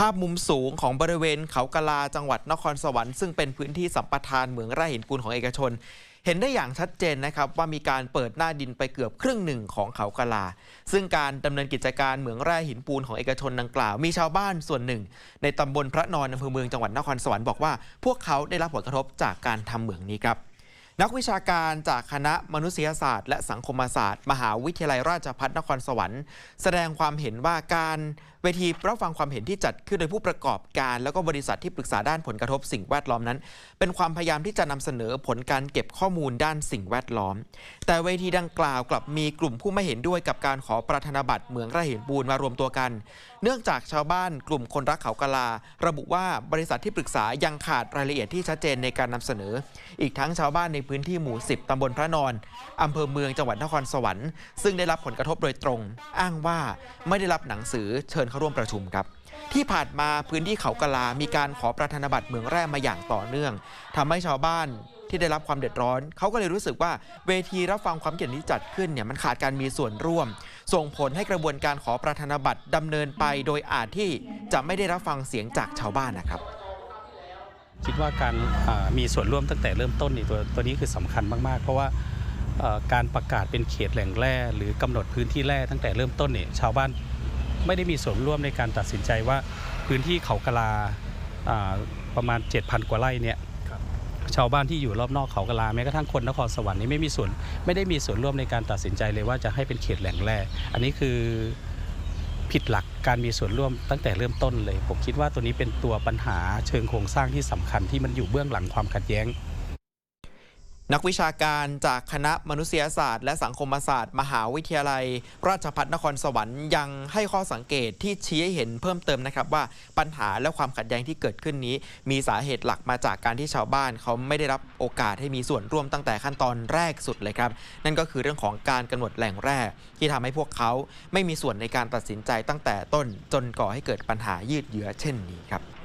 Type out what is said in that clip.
ภาพมุมสูงของบริเวณเขากะลาจังหวัดนครสวรรค์ซึ่งเป็นพื้นที่สัมปทานเหมืองแร่หินปูนของเอกชน เห็นได้อย่างชัดเจนนะครับว่ามีการเปิดหน้าดินไปเกือบครึ่งหนึ่งของเขากะลา ซึ่งการดำเนินกิจการเหมืองแร่หินปูนของเอกชนดังกล่าว มีชาวบ้านส่วนหนึ่ง ในตำบลพระนอนอำเภอเมืองจังหวัดนครสวรรค์บอกว่าพวกเขาได้รับผลกระทบจากการทำเหมืองนี้ครับ นักวิชาการจากคณะมนุษยศาสตร์ และสังคมศาสตร์ มหาวิทยาลัยราชภัฏนครสวรรค์ แสดงความเห็นว่าการเวทีรับฟังความเห็นที่จัดขึ้นโดยผู้ประกอบการ แล้วก็บริษัทที่ปรึกษาด้านผลกระทบสิ่งแวดล้อมนั้น เป็นความพยายามที่จะนำเสนอผลการเก็บข้อมูลด้านสิ่งแวดล้อม แต่เวทีดังกล่าวกลับมีกลุ่มผู้ไม่เห็นด้วยกับการขอประธานาบัตรเหมืองแร่หินปูนมารวมตัวกัน เนื่องจากชาวบ้านกลุ่มคนรักเขากะลา ระบุว่าบริษัทที่ปรึกษายังขาดรายละเอียดที่ชัดเจนในการนำเสนอ อีกทั้งชาวบ้านในพื้นที่หมู่ 10 ตำบลพระนอน อำเภอเมืองจังหวัดนครสวรรค์ ซึ่งได้รับผลกระทบโดยตรง อ้างว่าไม่ได้รับหนังสือเชิญเข้าร่วมประชุมครับ ที่ผ่านมาพื้นที่เขากะลา มีการขอประธานาบัตรเมืองแร่มาอย่างต่อเนื่องทำให้ชาวบ้านที่ได้รับความเดือดร้อน เขาก็เลยรู้สึกว่าเวทีรับฟังความเห็นที่จัดขึ้นเนี่ยมันขาดการมีส่วนร่วม ส่งผลให้กระบวนการขอประธานาบัตรดำเนินไป โดยอาจที่จะไม่ได้รับฟังเสียงจากชาวบ้านนะครับ คิดว่าการมีส่วนร่วมตั้งแต่เริ่มต้นนี่ตัวตัวนี้คือสำคัญมากๆ เพราะว่าการประกาศเป็นเขตแหล่งแร่หรือกำหนดพื้นที่แร่ตั้งแต่เริ่มต้นเนี่ยชาวบ้านไม่ได้มีส่วนร่วมในการตัดสินใจว่าพื้นที่เขากะลาอ่าประมาณ 7,000 กว่าไร่เนี่ยชาวบ้านที่อยู่รอบนอกเขากะลาแม้กระทั่งคนนครสวรรค์นี่ไม่มีส่วนไม่ได้มีส่วนร่วมในการตัดสินใจเลยว่าจะให้เป็นเขตแหล่งแร่อันนี้คือ ผิดหลักการมีส่วนร่วมตั้งแต่เริ่มต้นเลย ผมคิดว่าตัวนี้เป็นตัวปัญหาเชิงโครงสร้างที่สำคัญที่มันอยู่เบื้องหลังความขัดแย้ง นักวิชาการจากคณะมนุษยศาสตร์ และสังคมศาสตร์ มหาวิทยาลัย ราชภัฏนครสวรรค์ยังให้ข้อสังเกตที่ชี้ให้เห็นเพิ่มเติมนะครับว่าปัญหาและความขัดแย้งที่เกิดขึ้นนี้ มีสาเหตุหลักมาจากการที่ชาวบ้าน เขาไม่ได้รับโอกาสให้มีส่วนร่วมตั้งแต่ขั้นตอนแรกสุดเลยครับ นั่นก็คือเรื่องของการกำหนดแหล่งแร่ที่ทำให้พวกเขาไม่มีส่วนในการตัดสินใจตั้งแต่ต้น จนก่อให้เกิดปัญหายืดเยื้อเช่นนี้ครับ